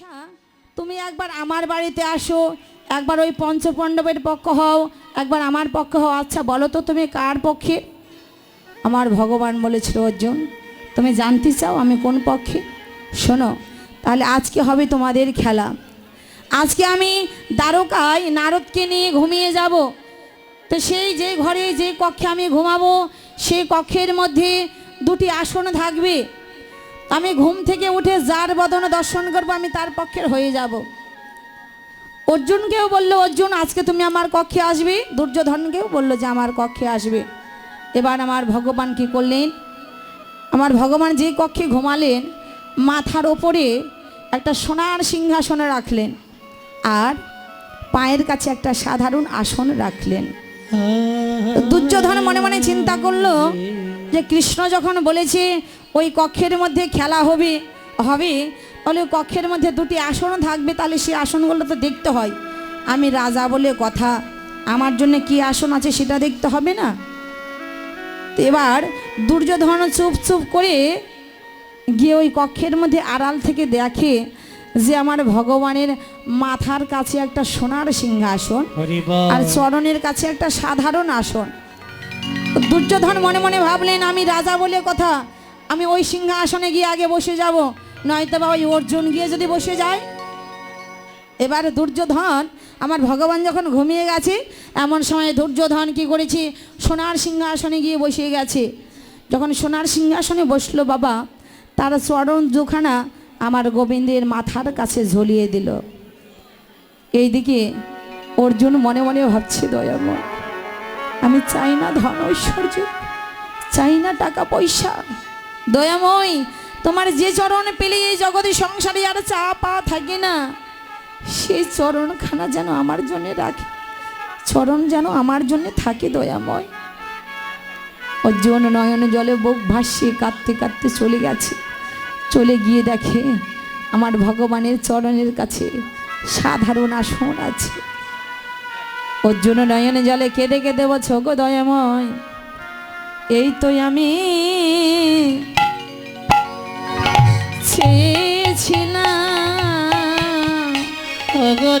আচ্ছা তুমি একবার আমার বাড়িতে আসো, একবার ওই পঞ্চপাণ্ডবের পক্ষ হও, একবার আমার পক্ষ হও। আচ্ছা বলো তো তুমি কার পক্ষে? আমার ভগবান বলেছিল, অর্জুন, তুমি জানতে চাও আমি কোন পক্ষে? শোনো, তাহলে আজকে হবে তোমাদের খেলা। আজকে আমি দ্বারকায় নারদকে নিয়ে ঘুমিয়ে যাব। তো সেই যে ঘরে যে কক্ষে আমি ঘুমাবো, সেই কক্ষের মধ্যে দুটি আসন থাকবে। আমি ঘুম থেকে উঠে যার বদন দর্শন করব, আমি তার পক্ষের হয়ে যাব। অর্জুনকেও বলল, অর্জুন, আজকে তুমি আমার কক্ষে আসবে? দুর্যোধনকেও বলল যে, আমার কক্ষে আসবে। এবার আমার ভগবান কি করলেন? আমার ভগবান যে কক্ষে ঘুমালেন, মাথার ওপরে একটা সোনার সিংহাসনে রাখলেন আর পায়ের কাছে একটা সাধারণ আসন রাখলেন। দুর্যোধন মনে মনে চিন্তা করল যে, কৃষ্ণ যখন বলেছে ওই কক্ষের মধ্যে খেলা হবে হবে। তাহলে কক্ষের মধ্যে দুটি আসন থাকবে তাহলে সেই আসনগুলো তো দেখতে হয়। আমি রাজা বলে কথা আমার জন্য কি আসন আছে সেটা দেখতে হবে না? তো এবার দুর্যোধন চুপ চুপ করে গিয়ে ওই কক্ষের মধ্যে আড়াল থেকে দেখে যে আমার ভগবানের মাথার কাছে একটা সোনার সিংহাসন আর চরণের কাছে একটা সাধারণ আসন। দুর্যোধন মনে মনে ভাবলেন আমি রাজা বলে কথা আমি ওই সিংহাসনে গিয়ে আগে বসে যাব, নয়তো বা ওই অর্জুন গিয়ে যদি বসে যায়। এবার দুর্যোধন, আমার ভগবান যখন ঘুমিয়ে গেছে, এমন সময় দুর্যোধন কি করেছে? সোনার সিংহাসনে গিয়ে বসে গেছে। যখন সোনার সিংহাসনে বসল বাবা, তার চরণ দুখানা আমার গোবিন্দের মাথার কাছে ঝুলিয়ে দিল। এইদিকে অর্জুন মনে মনে ভাবছে দয়াময় আমি চাই না ধন ঐশ্বর্য, চাই না টাকা পয়সা দয়াময়, তোমার যে চরণ পেলে এই জগতে সংসারে আর চা পা থাকে না। সেই চরণখানা যেন আমার জন্য রাখে, চরণ যেন আমার জন্য থাকে দয়াময়। অর্জুন নয়ন জলে বুক ভাসিয়ে কাঁদতে কাঁদতে চলে গেছে। চলে গিয়ে দেখে আমার ভগবানের চরণের কাছে সাধারণ আসন আছে। অর্জুন নয়নে জলে কেঁদে কেঁদে বলছো গো দয়াময়, এই তো আমি চেয়েছিলাম ওগো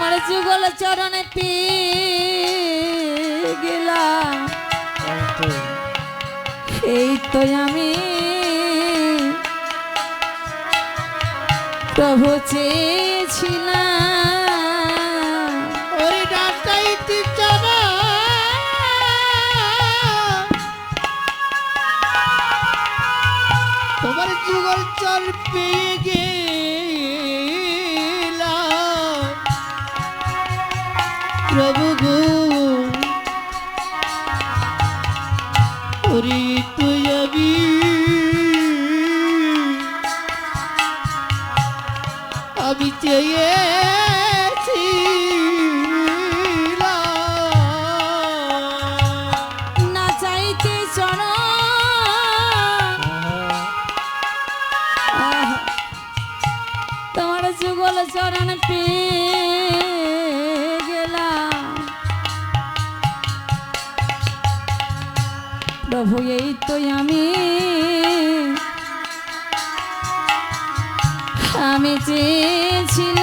তোমার যুগল চরণে পি এই তো আমি প্রভু চেয়েছিলাম। ওরে তুই আমি আমি আমি চেয়েছিলাম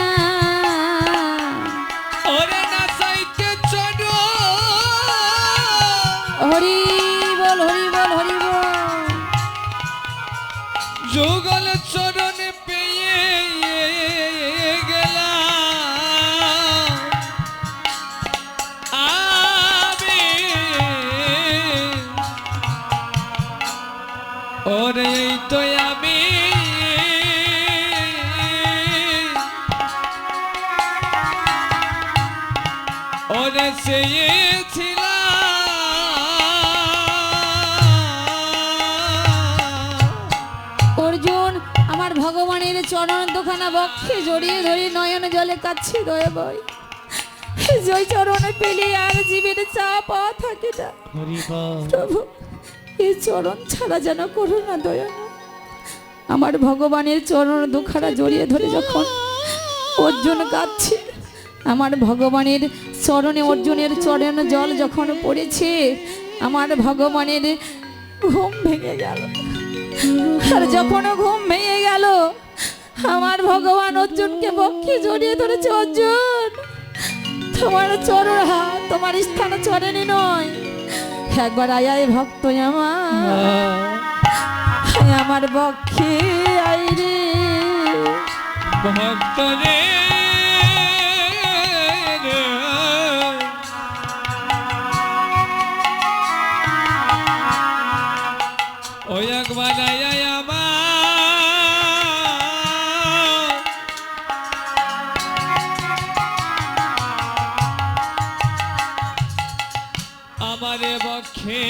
ভগবানের চরণ দোকানা বক্ষে জড়িয়ে ধরে নয়ন জলে কাচ্ছি দয়ে বই। জয় চরণে পেলে আর জীবের চা পাওয়া থাকে না। প্রভু এই চরণ ছাড়া যেন করো না দয়া। আমার ভগবানের চরণ দুখানা জড়িয়ে ধরে যখন অর্জুন কাঁদছে আমার ভগবানের চরণে অর্জুনের চরণ জল যখন পড়েছে আমার ভগবানের ঘুম ভেঙে গেল। আর যখন ঘুম ভেঙে আমার ভগবান অর্জুনকে বক্ষে জড়িয়ে ধরেছে, অর্জুন। তোমার চরণ হাত, তোমার স্থান চরেনি নয়। একবার আয় ভক্ত আমার। আমার বক্ষে আইরে ভক্ত রে। আমারে বক্ষে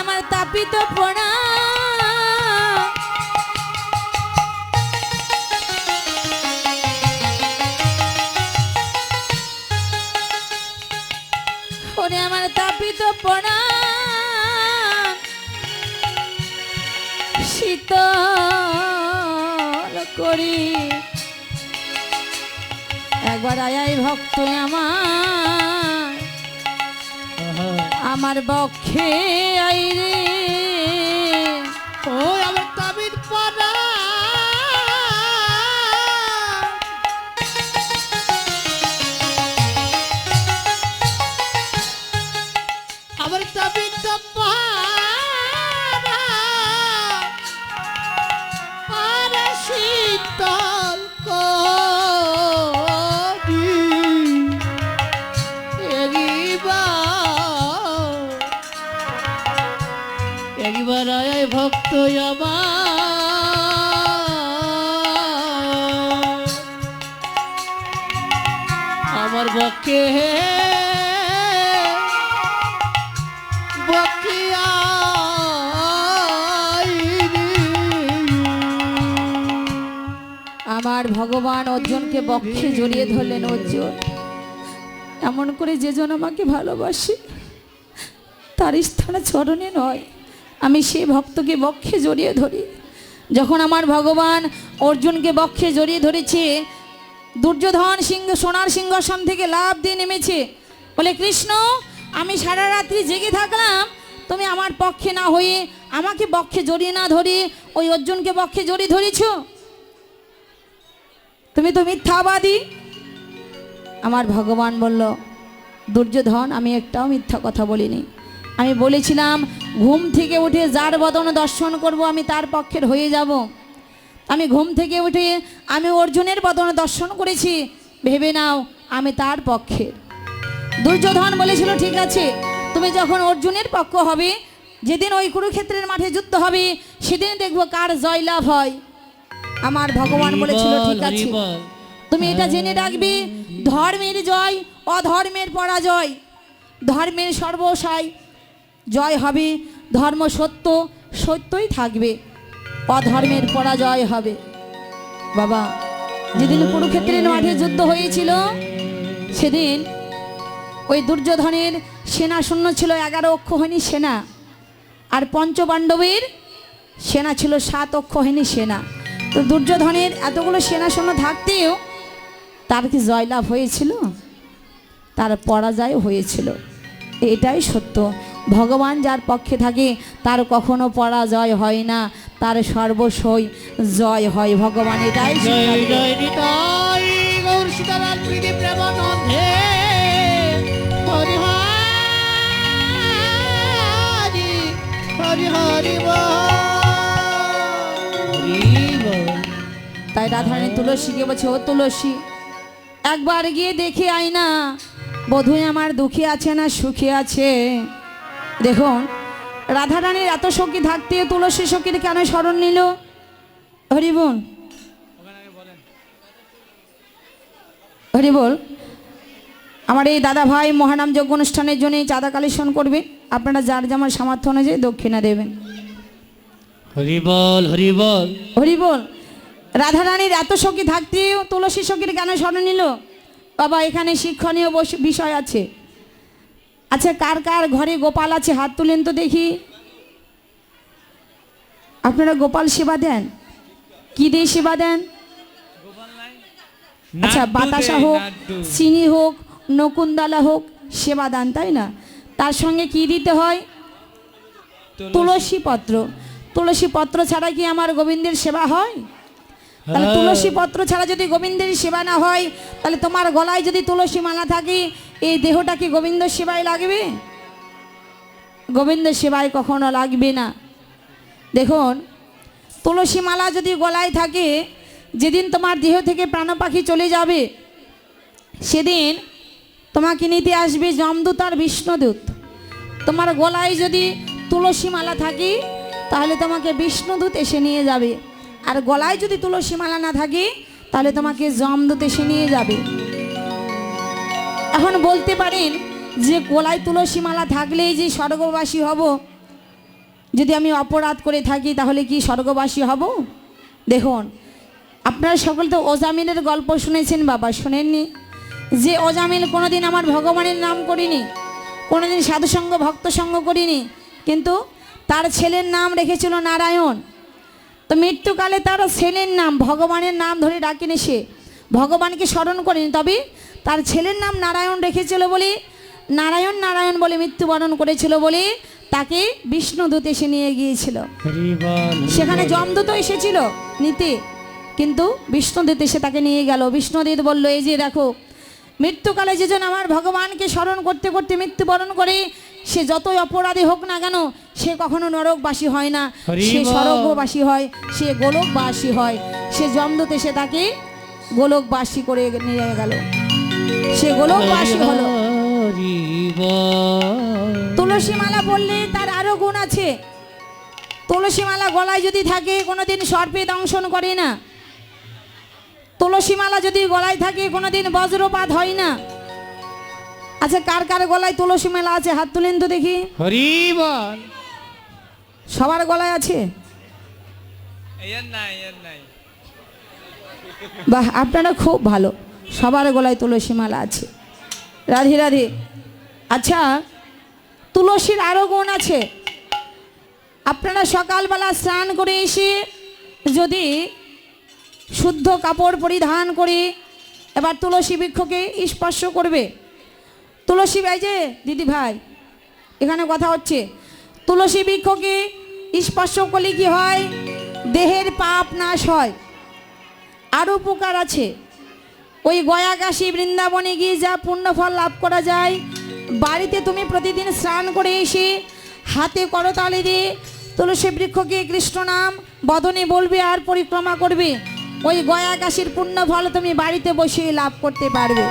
আমার তাপিত প্রণাম একবার আয়াই ভক্ত আমার। আমার বক্ষে আইরে। ও ভগবান অর্জুনকে বক্ষে জড়িয়ে ধরলেন, অর্জুন, এমন করে যে জন আমাকে ভালোবাসে, তার স্থানে চরণে নয়। আমি সে ভক্তকে বক্ষে জড়িয়ে ধরি। যখন আমার ভগবান অর্জুনকে বক্ষে জড়িয়ে ধরেছে, দুর্যোধন সিংহ, সোনার সিংহাসন থেকে লাভ দিয়ে নেমেছে। বলে, কৃষ্ণ, আমি সারা রাত্রি জেগে থাকলাম। তুমি আমার পক্ষে না হয়ে আমাকে বক্ষে জড়িয়ে না ধরে, ওই অর্জুনকে বক্ষে জড়িয়ে ধরেছো? তুমি তো মিথ্যাবাদী। আমার ভগবান বলল, দুর্যোধন, আমি একটাও মিথ্যা কথা বলিনি। আমি বলেছিলাম, ঘুম থেকে উঠে যার বদন দর্শন করব, আমি তার পক্ষের হয়ে যাব। আমি ঘুম থেকে উঠে, আমি অর্জুনের বদন দর্শন করেছি। ভেবে নাও, আমি তার পক্ষের দুর্যোধন বলেছিল, ঠিক আছে, তুমি যখন অর্জুনের পক্ষ হবে, যেদিন ওই কুরুক্ষেত্রের মাঠে যুদ্ধ হবে, সেদিন দেখব কার জয়লাভ হয়। আমার ভগবান বলেছিল ঠিক আছে। তুমি এটা জেনে রাখবে ধর্মের জয় অধর্মের পরাজয়। ধর্মের সর্বসায় জয় হবে ধর্ম সত্য সত্যই থাকবে। অধর্মের পরাজয় হবে। বাবা যেদিন কুরুক্ষেত্রের মাঠে যুদ্ধ হয়েছিল সেদিন ওই দুর্যোধনের সেনা শূন্য ছিল এগারো অক্ষহনী সেনা। আর পঞ্চপাণ্ডবের সেনা ছিল সাত অক্ষহীনী সেনা। তো দুর্যোধনের এতগুলো সেনা সৈন্য থাকতেও তার কি জয়লাভ হয়েছিল? তার পরাজয় হয়েছিল। এটাই সত্য। ভগবান যার পক্ষে থাকে তার কখনো পরাজয় হয় না। তার সর্বসই জয় হয়। ভগবান এটাই হরি হরি হরি রাধারানী তুলসীকে বলছে ও তুলসী একবার গিয়ে দেখে আয় না। বোধহয় আমার দুঃখী আছে না সুখী আছে। দেখুন রাধারানীর এত সখী থাকতে তুলসী সখীর কেন স্মরণ নিল? হরি বল। হরি বল। আমার এই দাদা ভাই মহানাম যজ্ঞ অনুষ্ঠানের জন্য চাঁদা কালেকশন করবে। আপনারা যার যেমন সামর্থ্য অনুযায়ী দক্ষিণা দেবেন। হরি বল হরি বল। হরি বল। রাধারানীর এত সখী থাকতেও তুলসী সখীর কেন স্মরণ নিল। বাবা এখানে শিক্ষণীয় বিষয় আছে। আচ্ছা কার কার ঘরে গোপাল আছে হাত তুলেন তো দেখি। আপনারা গোপাল সেবা দেন? কি দিয়ে সেবা দেন? আচ্ছা বাতাসা হোক চিনি হোক নকুন্দালা হোক সেবা দান তাই না? তার সঙ্গে কি দিতে হয়? তুলসী পত্র। তুলসী পত্র ছাড়া কি আমার গোবিন্দের সেবা হয়? তাহলে হ্যাঁ। তুলসী পত্র ছাড়া যদি গোবিন্দের সেবা না হয় তাহলে তোমার গলায় যদি তুলসী মালা থাকে এই দেহটা কি গোবিন্দ সেবায় লাগবে? গোবিন্দ সেবায় কখনো লাগবে না। দেখুন তুলসী মালা যদি গলায় থাকে যেদিন তোমার দেহ থেকে প্রাণ পাখি চলে যাবে সেদিন তোমাকে নিতে আসবে যমদূত আর বিষ্ণুদূত। তোমার গলায় যদি তুলসী মালা থাকে তাহলে তোমাকে বিষ্ণুদূত এসে নিয়ে যাবে। আর গলায় যদি তুলসী মালা না থাকে, তাহলে তোমাকে যমদূত এসে নিয়ে যাবে। এখন বলতে পারেন যে গলায় তুলসী মালা থাকলেই যে স্বর্গবাসী হব। যদি আমি অপরাধ করে থাকি, তাহলে কি স্বর্গবাসী হব? দেখুন, আপনারা সকল তো ওজামিনের গল্প শুনেছেন বাবা, শোনেননি? যে ওজামিল কোনোদিন আমার ভগবানের নাম করিনি, কোনোদিন সাধুসঙ্গ ভক্ত সঙ্গ করিনি, কিন্তু তার ছেলের নাম রেখেছিল নারায়ণ। তো মৃত্যুকালে তার ছেলের নাম, ভগবানের নাম ধরে ডাকেনি সে। ভগবানকে স্মরণ করেনি, তবে তার ছেলের নাম নারায়ণ রেখেছিল বলে, নারায়ণ নারায়ণ বলে মৃত্যুবরণ করেছিল বলে তাকে বিষ্ণুদূত এসে নিয়ে গিয়েছিল। সেখানে যমদূত এসেছিল নিতে, কিন্তু বিষ্ণুদূত এসে তাকে নিয়ে গেল। বিষ্ণুদূত বলল, এই যে দেখো, মৃত্যুকালে যেজন আমার ভগবানকে স্মরণ করতে করতে মৃত্যুবরণ করে সে যতই অপরাধী হোক না কেন সে কখনো নরকবাসী হয় না। সে। স্বর্গবাসী হয় সে গোলকবাসী হয়। সে যমদূত সে তাকে গোলকবাসী করে নিয়ে গেল। সে গোলকবাসী হলো। হরি বল তুলসী মালা বললে তার আরও গুণ আছে। তুলসী মালা গলায় যদি থাকে কোনোদিন সর্পে দংশন করে না। তুলসী মালা যদি গলায় থাকে কোনোদিন বজ্রপাত হয় না। আচ্ছা কার কার গলায় তুলসী মালা আছে? হাত তুলেন তো দেখি। হরি বল। সবার গলায় আছে? বাহ আপনারা খুব ভালো। সবার গলায় তুলসী মালা আছে। রাধে রাধে। আচ্ছা তুলসীর আরও গুণ আছে। আপনারা সকালবেলা স্নান করে এসে যদি শুদ্ধ কাপড় পরিধান করে এবার তুলসী বৃক্ষকে স্পর্শ করবে। তুলসী ভাই যে, দিদি ভাই, এখানে কথা হচ্ছে। তুলসী বৃক্ষকে স্পর্শ করলে কি হয়? দেহের পাপ নাশ হয়। আরও উপকার আছে। ওই গয়া গয়াকাশী বৃন্দাবনে গিয়ে যা পুণ্যফল লাভ করা যায়, বাড়িতে তুমি প্রতিদিন স্নান করে এসে হাতে করতালি দিয়ে তুলসী বৃক্ষকে কৃষ্ণ নাম বদনে বলবে আর পরিক্রমা করবে। ওই গয়া গয়াকাশীর পুণ্যফল তুমি বাড়িতে বসেই লাভ করতে পারবে।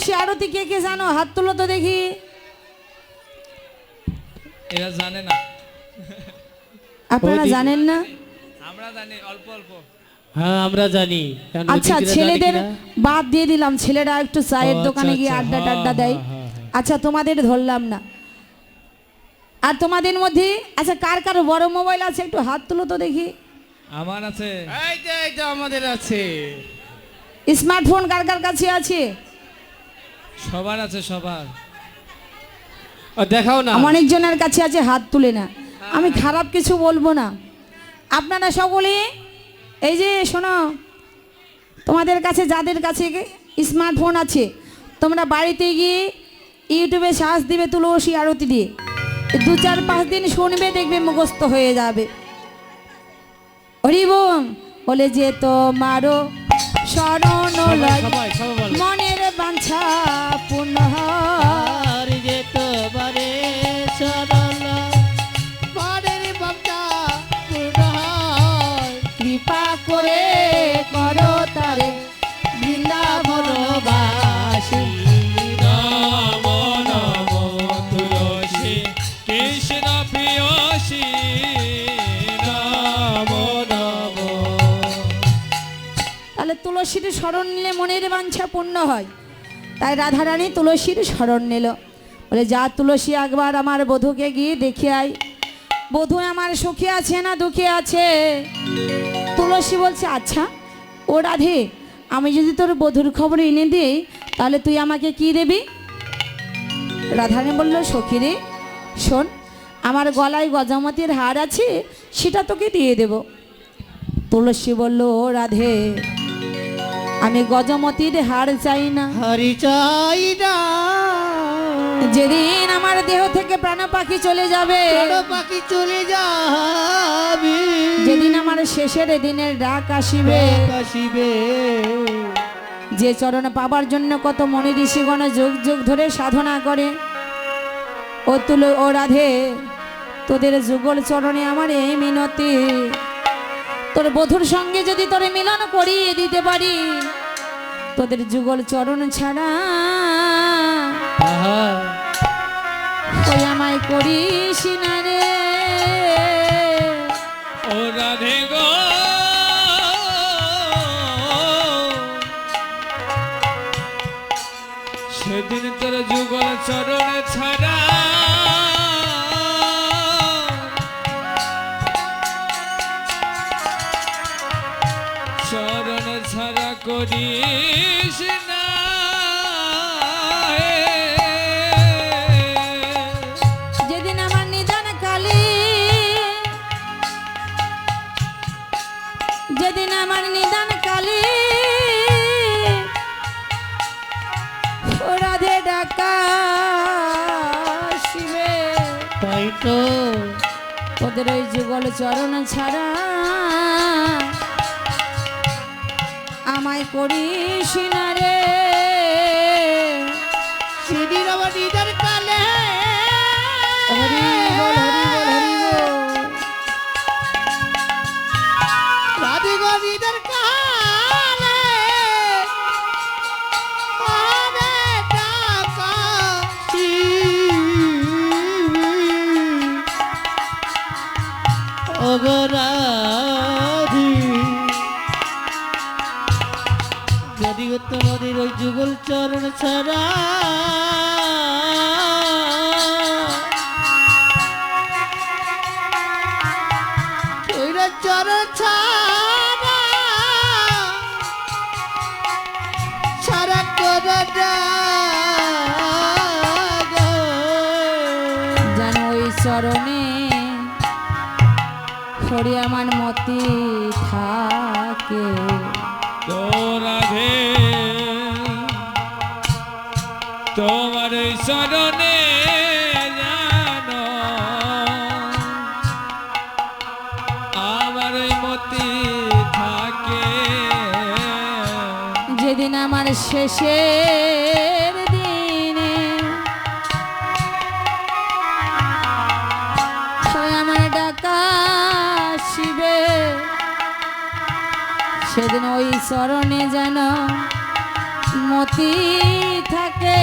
আচ্ছা আরতি কে কে জানো? হাত তুলো তো দেখি। এরা জানে না। আপনারা জানেন না? আমরা জানি অল্প অল্প। হ্যাঁ আমরা জানি। আচ্ছা ছেলেদের বাদ দিয়ে দিলাম। ছেলেরা একটু চায়ের আচ্ছা, দোকানে গিয়ে আচ্ছা, আড্ডা টাড্ডা দেয়। হ্যাঁ, হ্যাঁ, হ্যাঁ। আচ্ছা তোমাদের ধরলাম না। আর তোমাদের মধ্যে আচ্ছা কার কার বড় মোবাইল আছে? একটু হাত তুলো তো দেখি। আমার আছে। এই যে এই যে আমাদের আছে। স্মার্টফোন কার কার কাছে আছে? সবার আছে সবার। দেখাও না। অনেকজনের কাছে আছে হাত তুলে না। আমি খারাপ কিছু বলব না। আপনারা সকলে এই যে শোনো তোমাদের কাছে যাদের কাছে স্মার্টফোন আছে তোমরা বাড়িতে গিয়ে ইউটিউবে সার্চ দিবে তুলসী আরতি দিয়ে। দু চার পাঁচ দিন শুনবে দেখবে মুখস্থ হয়ে যাবে। হরিবম বলে যে তোমারও শরণ সবাই বাঞ্ছা যে সরল। কৃপা করে করো তারে। বৃন্দাবনবাসী নম নম তুলসী কৃষ্ণ প্রিয়সী নম নম তাহলে তুলসীর স্মরণ নিলে মনের বাঞ্ছা পূর্ণ হয়। তাই রাধারানী তুলসীর স্মরণ নিল। বলে, যা তুলসী, একবার আমার বধূকে গিয়ে দেখে আয়। বধূ আমার সুখে আছে না দুঃখে আছে? তুলসী বলছে আচ্ছা ও রাধে, আমি যদি তোর বধুর খবর এনে দিই, তাহলে তুই আমাকে কি দেবি? রাধারানী বলল, সখী রে, শোন, আমার গলায় গজামতির হার আছে, সেটা তোকে দিয়ে দেব। তুলসী বলল, ও রাধে আমি গজমতির হার চাই না। হরি চাই না। যেদিন আমার দেহ থেকে প্রাণ পাখি চলে যাবে পাখি চলে যাবে। যেদিন আমার শেষের দিনের ডাক আসিবে আসিবে। যে চরণ পাবার জন্য কত মনি ঋষিগণ যুগ যুগ ধরে সাধনা করে। ও তুলো ও রাধে তোদের যুগল চরণে আমার এই মিনতি। তোর বধুর সঙ্গে যদি তোর মিলন করিয়ে দিতে পারি তোদের যুগল চরণ ছাড়া ওই আমায় করিস না রে। ও রাধে গো। সেদিন তোর যুগল চরণ ছাড়া করিস না হে। যেদিন আমার নিদান কালী যেদিন আমার নিদান কালী ও রাধে ডাকা শিবে তাই তো ওদের ওই যুগল চরণ ছাড়া আমায় করিস না রে। সেদিন আমার যেন ওই চরণে হরি আমার মতি থাকে। তো রাধে তোমার এই চরণে জানো আমার মতি থাকে। যেদিন আমার শেষের সেদিন ওই চরণে যেন মতি থাকে।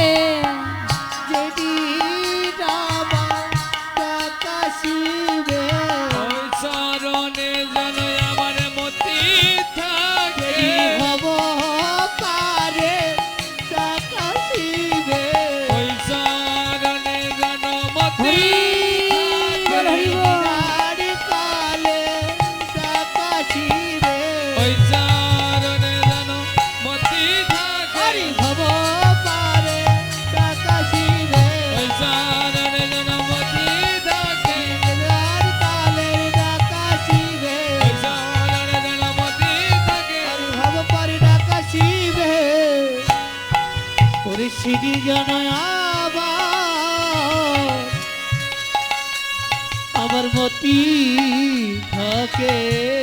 ওরে সিঁড়ি আমার মতি থাকে।